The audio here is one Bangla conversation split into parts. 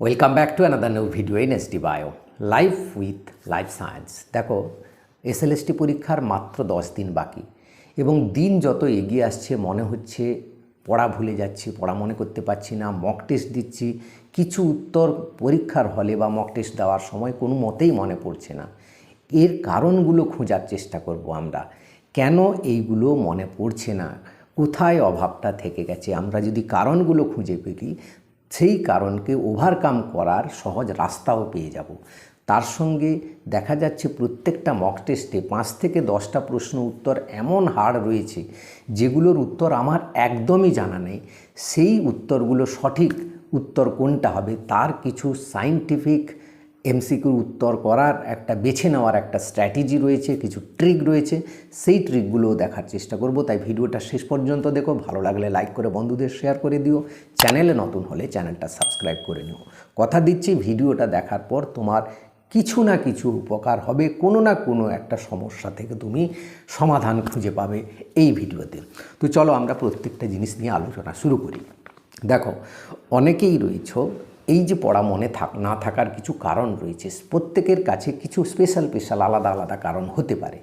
Welcome back to another new video in S D bio life with life science দেখো এসএলএসটি পরীক্ষার মাত্র দশ দিন বাকি এবং দিন যত এগিয়ে আসছে, মনে হচ্ছে পড়া ভুলে যাচ্ছি, পড়া মনে করতে পারছি না মক টেস্ট দিচ্ছি, কিছু উত্তর পরীক্ষার হলে বা মক টেস্ট দেওয়ার সময় কোনো মতেই মনে পড়ছে না। এর কারণগুলো খোঁজার চেষ্টা করব আমরা। কেন এইগুলো মনে পড়ছে না? কোথায় অভাবটা থেকে গেছে? আমরা যদি কারণগুলো খুঁজে পেলি সেই কারণকে ওভারকাম করার সহজ রাস্তাও পেয়ে যাব। তার সঙ্গে দেখা যাচ্ছে প্রত্যেকটা মক টেস্টে পাঁচ থেকে দশটা প্রশ্ন উত্তর এমন হাড় রয়েছে, যেগুলোর উত্তর আমার একদমই জানা নেই। সেই উত্তরগুলো সঠিক উত্তর কোনটা হবে তার কিছু সাইন্টিফিক এমসিকিউর উত্তর করার একটা, বেছে নেওয়ার একটা স্ট্র্যাটেজি রয়েছে, কিছু ট্রিক রয়েছে, সেই ট্রিকগুলোও দেখার চেষ্টা করব। তাই ভিডিওটা শেষ পর্যন্ত দেখো, ভালো লাগলে লাইক করে বন্ধুদের শেয়ার করে দিও। চ্যানেলে নতুন হলে চ্যানেলটা সাবস্ক্রাইব করে নিও। কথা দিচ্ছি, ভিডিওটা দেখার পর তোমার কিছু না কিছু উপকার হবে, কোনো না কোনো একটা সমস্যা থেকে তুমি সমাধান খুঁজে পাবে এই ভিডিওতে। তো চলো আমরা প্রত্যেকটা জিনিস নিয়ে আলোচনা শুরু করি। দেখো, অনেকেই রয়েছ এই যে পড়া মনে থাক, না থাকার কিছু কারণ রয়েছে, প্রত্যেকের কাছে কিছু স্পেশাল স্পেশাল আলাদা আলাদা কারণ হতে পারে।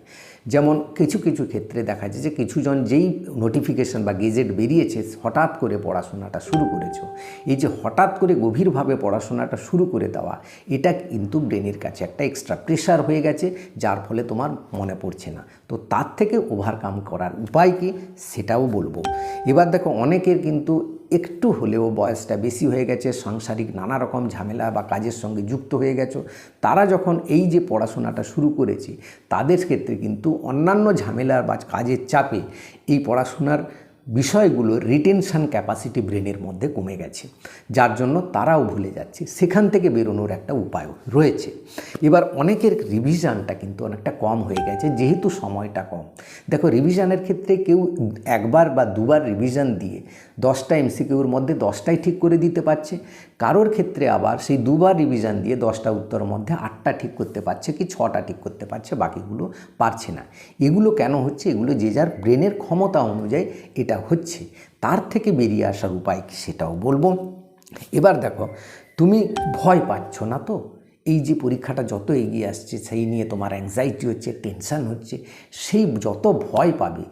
যেমন কিছু কিছু ক্ষেত্রে দেখা যায় যে কিছুজন যেই নোটিফিকেশন বা গেজেট বেরিয়েছে, হঠাৎ করে পড়াশোনাটা শুরু করেছ। এই যে হঠাৎ করে গভীরভাবে পড়াশোনাটা শুরু করে দেওয়া, এটা কিন্তু ব্রেনের কাছে একটা এক্সট্রা প্রেশার হয়ে গেছে, যার ফলে তোমার মনে পড়ছে না। তো তার থেকে ওভারকাম করার উপায় কি? সেটাও বলব। এবার দেখো, অনেকের কিন্তু একটু হলেও বয়সটা বেশি হয়ে গেছে, সাংসারিক নানা রকম ঝামেলা বা কাজের সঙ্গে যুক্ত হয়ে গেছো। তারা যখন এই যে পড়াশোনাটা শুরু করেছে, তাদের ক্ষেত্রে কিন্তু অন্যান্য ঝামেলার বা কাজের চাপে এই পড়াশোনার বিষয়গুলো রিটেনশান ক্যাপাসিটি ব্রেনের মধ্যে কমে গেছে। যার জন্য তারাও ভুলে যাচ্ছে। সেখান থেকে বেরোনোর একটা উপায়ও রয়েছে। এবার অনেকের রিভিশনটা কিন্তু অনেকটা কম হয়ে গেছে, যেহেতু সময়টা কম। দেখো রিভিশানের ক্ষেত্রে কেউ একবার বা দুবার রিভিশন দিয়ে দশটা এমসিকিউর মধ্যে দশটাই ঠিক করে দিতে পারছে। কারোর ক্ষেত্রে আবার সেই দুবার রিভিশন দিয়ে দশটা উত্তরের মধ্যে আটটা ঠিক করতে পারছে কি ছটা ঠিক করতে পারছে বাকিগুলো পারছে না। এগুলো কেন হচ্ছে? এগুলো যে যার ব্রেনের ক্ষমতা অনুযায়ী এটা হচ্ছে। তার থেকে বেরিয়ে আসার উপায় কি সেটাও বলব। এবার দেখো, তুমি ভয় পাচ্ছ না তো? এই যে পরীক্ষাটা যত এগিয়ে আসছে, সেই নিয়ে তোমার অ্যাংজাইটি হচ্ছে টেনশান হচ্ছে, সেই যত ভয় পাবে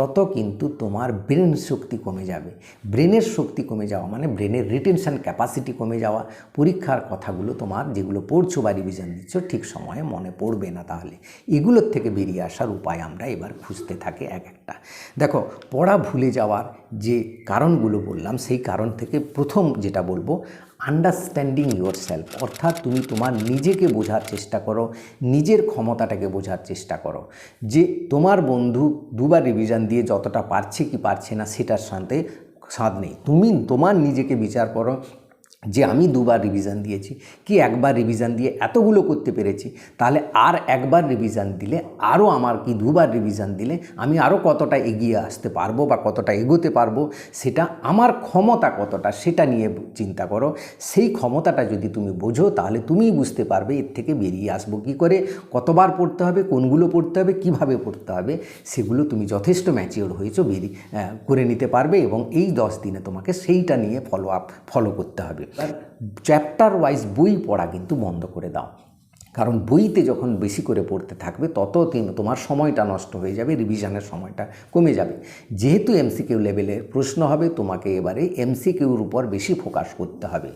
তত কিন্তু তোমার ব্রেন শক্তি কমে যাবে। ব্রেনের শক্তি কমে যাওয়া মানে ব্রেনের রিটেনশন ক্যাপাসিটি কমে যাওয়া। পরীক্ষার কথাগুলো তোমার যেগুলো পড়ছো বা রিভিশন দিচ্ছ ঠিক সময়ে মনে পড়বে না তাহলে। এগুলোর থেকে বেরিয়ে আসার উপায় আমরা এবার খুঁজতে থাকি এক একটা। দেখো, পড়া ভুলে যাওয়ার যে কারণগুলো বললাম, সেই কারণ থেকে প্রথম যেটা বলব আন্ডারস্ট্যান্ডিং ইউর সেলফ অর্থাৎ তুমি তোমার নিজেকে বোঝার চেষ্টা করো, নিজের ক্ষমতাটাকে বোঝার চেষ্টা করো। যে তোমার বন্ধু দুবার রিভিশন দিয়ে যতটা পারছে কি পারছে না, সেটার সাথে স্বাদ নেই। তুমি তোমার নিজেকে বিচার করো যে আমি দুবার রিভিশন দিয়েছি, কি একবার রিভিশন দিয়ে এতগুলো করতে পেরেছি, তাহলে আর একবার রিভিশন দিলে আরও আমার কি দুবার রিভিশন দিলে আমি আরও কতটা এগিয়ে আসতে পারব বা কতটা এগোতে পারব, সেটা আমার ক্ষমতা কতটা সেটা নিয়ে চিন্তা করো। সেই ক্ষমতাটা যদি তুমি বোঝো, তাহলে তুমিই বুঝতে পারবে এর থেকে বেরিয়ে আসব কী করে, কতবার পড়তে হবে, কোনগুলো পড়তে হবে, কীভাবে পড়তে হবে, সেগুলো তুমি যথেষ্ট ম্যাচিওর হয়েছো বেরিয়ে করে নিতে পারবে এবং এই দশ দিনে তোমাকে সেইটা নিয়ে ফলো আপ ফলো করতে হবে। চ্যাপ্টার ওয়াইজ বই পড়া কিন্তু বন্ধ করে দাও। কারণ বইতে যখন বেশি করে পড়তে থাকবে, তত তোমার সময়টা নষ্ট হয়ে যাবে রিভিশনের সময়টা কমে যাবে। যেহেতু এমসিকিউ লেভেলের প্রশ্ন হবে, তোমাকে এবারে এমসিকিউর উপর বেশি ফোকাস করতে হবে।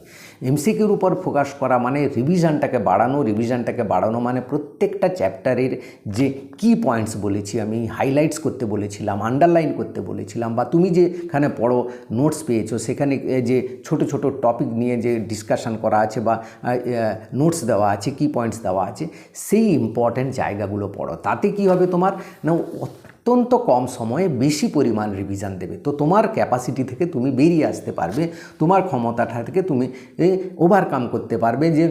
এমসিকিউর উপর ফোকাস করা মানে রিভিশনটাকে বাড়ানো রিভিশনটাকে বাড়ানো মানে প্রত্যেকটা চ্যাপ্টারের যে কি পয়েন্টস বলেছি আমি হাইলাইটস করতে বলেছিলাম আন্ডারলাইন করতে বলেছিলাম, বা তুমি যেখানে পড়ো নোটস পেয়েছ, সেখানে যে ছোট ছোট টপিক নিয়ে যে ডিসকাশন করা আছে, বা নোটস দেওয়া আছে কি পয়েন্টস দেওয়া আছে, সেই ইম্পর্ট্যান্ট জায়গাগুলো পড়ো। তাতে কি হবে তোমার? না, অত্যন্ত কম সময়ে বেশি পরিমাণ রিভিশন দেবে। তো তোমার ক্যাপাসিটি থেকে তুমি বেরিয়ে আসতে পারবে, তোমার ক্ষমতাটা থেকে তুমি ওভারকাম করতে পারবে যে,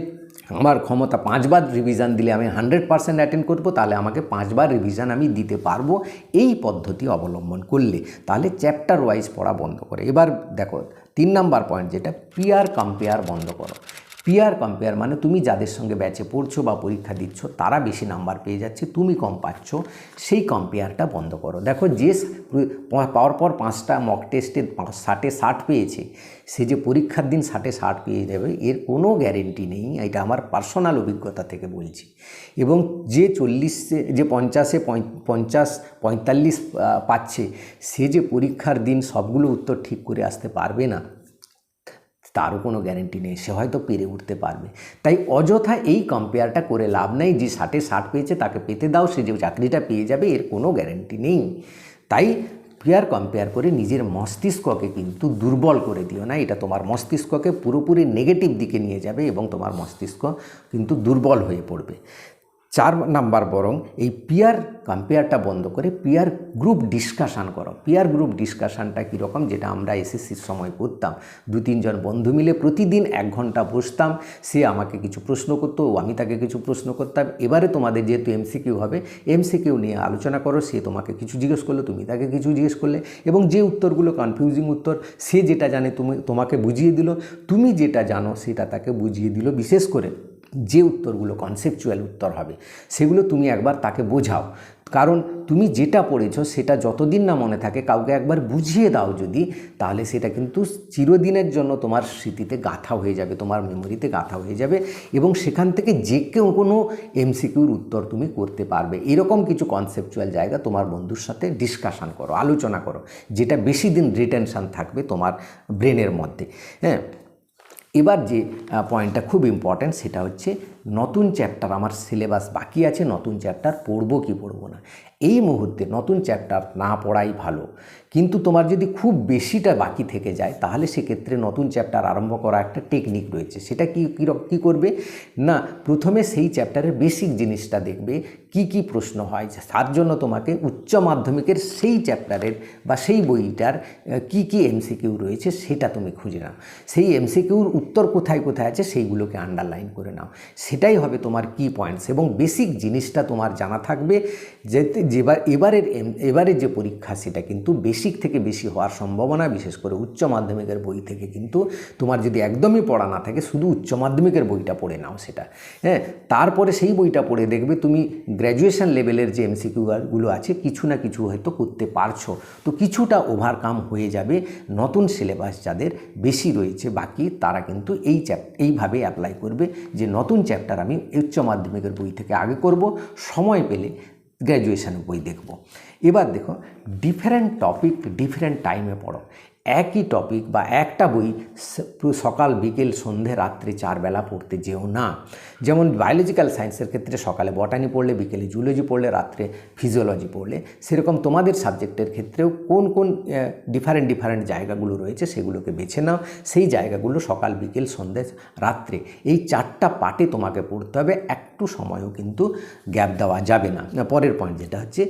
আমার ক্ষমতা পাঁচবার রিভিশন দিলে আমি হান্ড্রেড পার্সেন্ট অ্যাটেন্ড করব, তাহলে আমাকে পাঁচবার রিভিশন আমি দিতে পারব। এই পদ্ধতি অবলম্বন করলে, তাহলে চ্যাপ্টার ওয়াইজ পড়া বন্ধ করে। এবার দেখো, তিন নাম্বার পয়েন্ট যেটা পিয়ার কম্পেয়ার বন্ধ করো। পিয়ার কম্পেয়ার মানে তুমি যাদের সঙ্গে ব্যাচে পড়ছো বা পরীক্ষা দিচ্ছ, তারা বেশি নাম্বার পেয়ে যাচ্ছে, তুমি কম পাচ্ছ, সেই কম্পেয়ারটা বন্ধ করো। দেখো, যে পাওয়ার পর পাঁচটা মক টেস্টে ষাটে ষাট পেয়েছে, সে যে পরীক্ষার দিন ষাটে ষাট পেয়ে যাবে, এর কোনো গ্যারেন্টি নেই, এটা আমার পার্সোনাল অভিজ্ঞতা থেকে বলছি। এবং যে চল্লিশে, যে পঞ্চাশে পঞ্চাশ, পঁয়তাল্লিশ পাচ্ছে, সে যে পরীক্ষার দিন সবগুলো উত্তর ঠিক করে আসতে পারবে না তারও কোনো গ্যারেন্টি নেই, সে হয়তো পেরে উঠতে পারবে। তাই অযথা এই কম্পেয়ারটা করে লাভ নেই, যে ষাটে ষাট পেয়েছে তাকে পেতে দাও, সে যে চাকরিটা পেয়ে যাবে, এর কোনো গ্যারেন্টি নেই। তাই পেয়ার কম্পেয়ার করে নিজের মস্তিষ্ককে কিন্তু দুর্বল করে দিও না, এটা তোমার মস্তিষ্ককে পুরোপুরি নেগেটিভ দিকে নিয়ে যাবে এবং তোমার মস্তিষ্ক কিন্তু দুর্বল হয়ে পড়বে। চার নাম্বার বরং এই পিয়ার কম্পেয়ারটা বন্ধ করে পিয়ার গ্রুপ ডিসকাশান করো। পিয়ার গ্রুপ ডিসকাশানটা কীরকম যেটা আমরা এসএসসির সময় করতাম। দু তিনজন বন্ধু মিলে প্রতিদিন এক ঘণ্টা বসতাম। সে আমাকে কিছু প্রশ্ন করতো, ও আমি তাকে কিছু প্রশ্ন করতাম। এবারে তোমাদের যেহেতু এমসিকিউ হবে এমসিকিউ নিয়ে আলোচনা করো। সে তোমাকে কিছু জিজ্ঞেস করল, তুমি তাকে কিছু জিজ্ঞেস করলে। এবং যে উত্তরগুলো কনফিউজিং উত্তর, সে যেটা জানে তুমি, তোমাকে বুঝিয়ে দিল। তুমি যেটা জানো, সেটা তাকে বুঝিয়ে দিল। বিশেষ করে যে উত্তরগুলো কনসেপচুয়াল উত্তর হবে, সেগুলো তুমি একবার তাকে বোঝাও। কারণ তুমি যেটা পড়েছ সেটা যতদিন না মনে থাকে, কাউকে একবার বুঝিয়ে দাও যদি, তাহলে সেটা কিন্তু চিরদিনের জন্য তোমার স্মৃতিতে গাথা হয়ে যাবে, তোমার মেমোরিতে গাথা হয়ে যাবে এবং সেখান থেকে যে কেউ কোনো এমসিকিউর উত্তর তুমি করতে পারবে। এরকম কিছু কনসেপচুয়াল জায়গা তোমার বন্ধুর সাথে ডিসকাশান করো, আলোচনা করো, যেটা বেশি দিন রিটেনশান থাকবে তোমার ব্রেনের মধ্যে। হ্যাঁ? এবার যে পয়েন্টটা খুব ইম্পর্ট্যান্ট সেটা হচ্ছে নতুন চ্যাপ্টার আমার সিলেবাস বাকি আছে, নতুন চ্যাপ্টার পড়ব কি পড়ব না। এই মুহূর্তে নতুন চ্যাপ্টার না পড়াই ভালো। কিন্তু তোমার যদি খুব বেশিটা বাকি থেকে যায়, তাহলে সেক্ষেত্রে নতুন চ্যাপ্টার আরম্ভ করা একটা টেকনিক রয়েছে। সেটা কি, কী করবে? না, প্রথমে সেই চ্যাপ্টারের বেসিক জিনিসটা দেখবে, কি কি প্রশ্ন হয় তার জন্য তোমাকে উচ্চ মাধ্যমিকের সেই চ্যাপ্টারের বা সেই বইটার কি কি এমসিকিউ রয়েছে সেটা তুমি খুঁজে নাও। সেই এমসিকিউর উত্তর কোথায় কোথায় আছে, সেইগুলোকে আন্ডারলাইন করে নাও। সেটাই হবে তোমার কি পয়েন্টস এবং বেসিক জিনিসটা তোমার জানা থাকবে যেতে, যেবার, এবারের এবারের যে পরীক্ষা সেটা কিন্তু বেসিক থেকে বেশি হওয়ার সম্ভাবনা, বিশেষ করে উচ্চ মাধ্যমিকের বই থেকে কিন্তু তোমার যদি একদমই পড়া না থাকে, শুধু উচ্চ মাধ্যমিকের বইটা পড়ে নাও সেটা। হ্যাঁ তারপরে সেই বইটা পড়ে দেখবে তুমি গ্র্যাজুয়েশন লেভেলের যে এমসিকিউগুলো আছে, কিছু না কিছু হয়তো করতে পারছ। তো কিছুটা ওভারকাম হয়ে যাবে নতুন সিলেবাস যাদের বেশি রয়েছে, বাকি তারা কিন্তু এই চ্যাপ এইভাবে অ্যাপ্লাই করবে যে নতুন চ্যাপ্টার আমি উচ্চ মাধ্যমিকের বই থেকে আগে করব সময় পেলে গ্র্যাজুয়েশনের বই দেখব। এবার দেখো ডিফারেন্ট টপিক ডিফারেন্ট টাইমে পড়ো। একই টপিক বা একটা বই সকাল, বিকেল, সন্ধে, রাত্রে চারবেলা পড়তে যেও না। যেমন বায়োলজিক্যাল সায়েন্সের ক্ষেত্রে সকালে বটানি পড়লে, বিকেলে জুলজি পড়লে, রাত্রে ফিজিওলজি পড়লে। সেরকম তোমাদের সাবজেক্টের ক্ষেত্রেও কোন কোন ডিফারেন্ট ডিফারেন্ট জায়গাগুলো রয়েছে সেগুলোকে বেছে নাও। সেই জায়গাগুলো সকাল, বিকেল, সন্ধে, রাত্রে এই চারটা পার্টে তোমাকে পড়তে হবে। একটু সময়ও কিন্তু গ্যাপ দেওয়া যাবে না। পরের পয়েন্ট যেটা হচ্ছে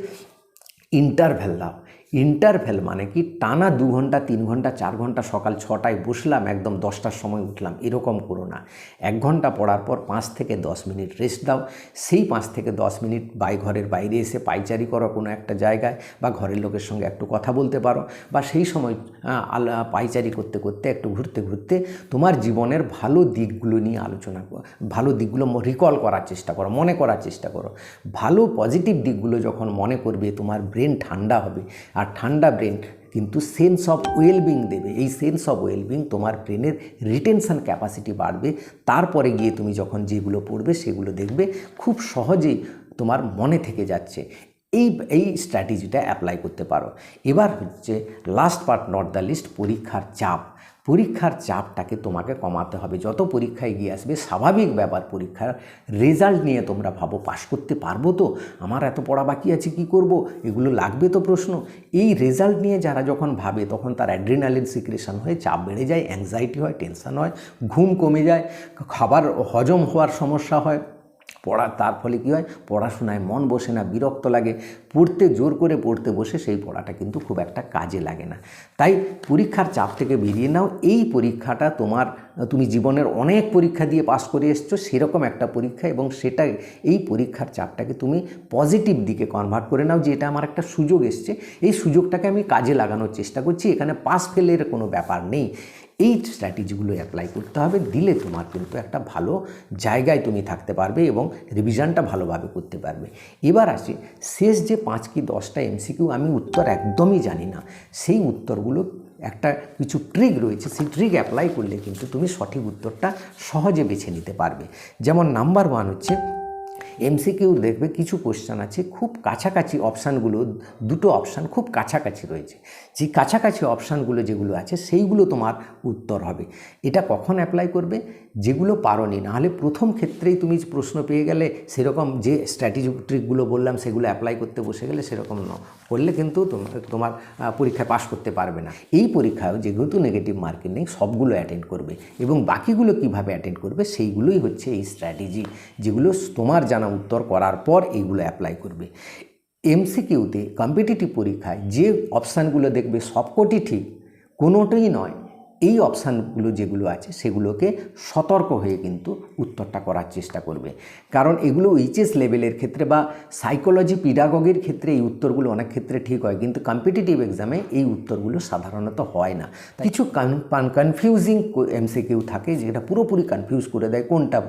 ইন্টারভ্যাল দাও ইন্টারভ্যাল মানে কি? টানা দু ঘণ্টা, তিন ঘণ্টা, চার ঘণ্টা সকাল ছটায় বসলাম, একদম দশটার সময় উঠলাম। এরকম করো না। এক ঘণ্টা পড়ার পর পাঁচ থেকে দশ মিনিট রেস্ট দাও। সেই পাঁচ থেকে দশ মিনিট বাই ঘরের বাইরে এসে পাইচারি করো কোনো একটা জায়গায় বা ঘরের লোকের সঙ্গে একটু কথা বলতে পারো বা সেই সময় আলা পাইচারি করতে করতে একটু ঘুরতে ঘুরতে তোমার জীবনের ভালো দিকগুলো নিয়ে আলোচনা করো ভালো দিকগুলো রিকল করার চেষ্টা করো, মনে করার চেষ্টা করো। ভালো পজিটিভ দিকগুলো যখন মনে করবে তোমার ব্রেন ঠান্ডা হবে। আর ঠান্ডা ব্রেন কিন্তু সেন্স অফ ওয়েলবিং দেবে। এই সেন্স অফ ওয়েলবিং তোমার ব্রেনের রিটেনশন ক্যাপাসিটি বাড়বে। তারপরে গিয়ে তুমি যখন যেগুলো পড়বে সেগুলো দেখবে। খুব সহজেই তোমার মনে থেকে যাচ্ছে। এই এই স্ট্র্যাটেজিটা অ্যাপ্লাই করতে পারো। এবার হচ্ছে last part not the least পরীক্ষার চাপ। পরীক্ষার চাপটাকে তোমাকে কমাতে হবে। যত পরীক্ষায় গিয়ে আসবে, স্বাভাবিক ব্যাপার পরীক্ষার রেজাল্ট নিয়ে তোমরা ভাবো, পাশ করতে পারব তো? আমার এত পড়া বাকি আছে, কি করব? এগুলো লাগবে তো প্রশ্ন। এই রেজাল্ট নিয়ে যারা যখন ভাবে, তখন তার অ্যাড্রিনালিন সিক্রেশন হয়ে চাপ বেড়ে যায় অ্যাংজাইটি হয় টেনশন হয়, ঘুম কমে যায়, খাবার হজম হওয়ার সমস্যা হয়। পড়া, তার ফলে কী হয়? পড়াশোনায় মন বসে না, বিরক্ত লাগে। পড়তে জোর করে পড়তে বসে সেই পড়াটা কিন্তু খুব একটা কাজে লাগে না। তাই পরীক্ষার চাপ থেকে বেরিয়ে নাও। এই পরীক্ষাটা তোমার, তুমি জীবনের অনেক পরীক্ষা দিয়ে পাশ করে এসছো, সেরকম একটা পরীক্ষা এবং সেটা এই পরীক্ষার চাপটাকে তুমি পজিটিভ দিকে কনভার্ট করে নাও যে এটা আমার একটা সুযোগ এসছে। এই সুযোগটাকে আমি কাজে লাগানোর চেষ্টা করছি। এখানে পাস ফেলের কোনো ব্যাপার নেই। এই স্ট্র্যাটেজিগুলো অ্যাপ্লাই করতে হবে। দিলে তোমার কিন্তু একটা ভালো জায়গায় তুমি থাকতে পারবে এবং রিভিশনটা ভালোভাবে করতে পারবে। এবার আসি, শেষ যে পাঁচ কি দশটা এমসিকিউ আমি উত্তর একদমই জানি না। সেই উত্তরগুলো, একটা কিছু ট্রিক রয়েছে, সেই ট্রিক অ্যাপ্লাই করলে কিন্তু তুমি সঠিক উত্তরটা সহজে বেছে নিতে পারবে। যেমন নাম্বার ওয়ান হচ্ছে এমসিকিউ দেখবে কিছু কোশ্চেন আছে, খুব কাছাকাছি অপশানগুলো দুটো অপশান খুব কাছাকাছি রয়েছে। যে কাছাকাছি অপশানগুলো যেগুলো আছে, সেইগুলো তোমার উত্তর হবে। এটা কখন অ্যাপ্লাই করবে? যেগুলো পারোনি, নাহলে প্রথম ক্ষেত্রেই তুমি প্রশ্ন পেয়ে গেলে সেরকম যে স্ট্র্যাটেজি ট্রিকগুলো বললাম সেগুলো অ্যাপ্লাই করতে বসে গেলে সেরকম ন, করলে কিন্তু তোমার তোমার পরীক্ষায় পাশ করতে পারবে না। এই পরীক্ষায় যেহেতু নেগেটিভ মার্কিং নেই, সবগুলো অ্যাটেন্ড করবে। এবং বাকিগুলো কীভাবে অ্যাটেন্ড করবে, সেইগুলোই হচ্ছে এই স্ট্র্যাটেজি যেগুলো তোমার জানা উত্তর করার পর এইগুলো অ্যাপ্লাই করবে। এমসিকিউতে কম্পিটিটিভ পরীক্ষায় যে অপশানগুলো দেখবে সবকটি ঠিক, কোনোটাই নয়। এই অপশানগুলো যেগুলো আছে সেগুলোকে সতর্ক হয়ে কিন্তু উত্তরটা করার চেষ্টা করবে। কারণ এগুলো এইচএস লেভেলের ক্ষেত্রে বা সাইকোলজি পিডাগগের ক্ষেত্রে এই উত্তরগুলো অনেক ক্ষেত্রে ঠিক হয় কিন্তু কম্পিটিটিভ এক্সামে এই উত্তরগুলো সাধারণত হয় না। কিছু কনফিউজিং এমসিকিউ থাকে যেটা পুরোপুরি কনফিউজ করে দেয় কোনটা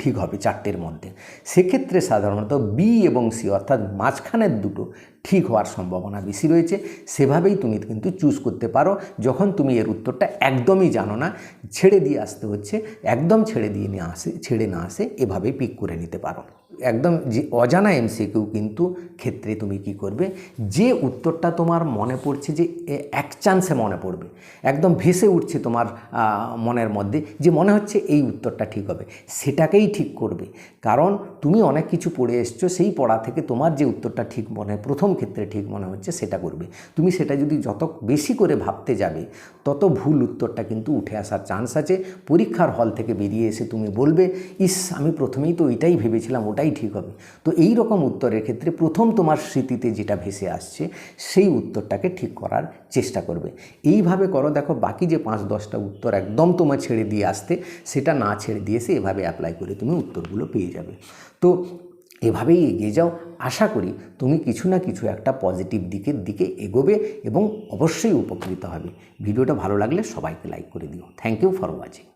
ঠিক হবে চারটের মধ্যে। সেক্ষেত্রে সাধারণত বি এবং সি অর্থাৎ মাঝখানের দুটো ঠিক হওয়ার সম্ভাবনা বেশি রয়েছে। সেভাবেই তুমি কিন্তু চুজ করতে পারো। যখন তুমি এর উত্তরটা একদমই জানো না, ছেড়ে দিয়ে আসতে হচ্ছে, একদম ছেড়ে দিয়ে নিয়ে আসে, ছেড়ে না আসে, এভাবেই পিক করে নিতে পারো। একদম যে অজানা এমসিকিউ কিন্তু ক্ষেত্রে তুমি কি করবে? যে উত্তরটা তোমার মনে পড়ছে যে এক চান্সে মনে পড়বে, একদম ভেসে উঠছে তোমার মনের মধ্যে যে মনে হচ্ছে এই উত্তরটা ঠিক হবে, সেটাকেই ঠিক করবে। কারণ তুমি অনেক কিছু পড়ে এসছো, সেই পড়া থেকে তোমার যে উত্তরটা ঠিক মনে, প্রথম ক্ষেত্রে ঠিক মনে হচ্ছে সেটা করবে। তুমি সেটা যদি যত বেশি করে ভাবতে যাবে, তত ভুল উত্তরটা কিন্তু উঠে আসার চান্স আছে। পরীক্ষার হল থেকে বেরিয়ে এসে তুমি বলবে, ইস, আমি প্রথমেই তো এটাই ভেবেছিলাম, ওটাই ঠিক হবে। তো এই রকম উত্তরের ক্ষেত্রে প্রথম তোমার স্মৃতিতে যেটা ভেসে আসছে, সেই উত্তরটাকে ঠিক করার চেষ্টা করবে। এইভাবে করো, দেখো, বাকি যে পাঁচ দশটা উত্তর একদম তোমার ছেড়ে দিয়ে আসতে, সেটা না ছেড়ে দিয়ে এসে এভাবে অ্যাপ্লাই করে তুমি উত্তরগুলো পেয়ে যাবে। তো এভাবেই এগিয়ে যাও। আশা করি তুমি কিছু না কিছু একটা পজিটিভ দিকের দিকে এগোবে এবং অবশ্যই উপকৃত হবে। ভিডিওটা ভালো লাগলে সবাইকে লাইক করে দিও। Thank you for watching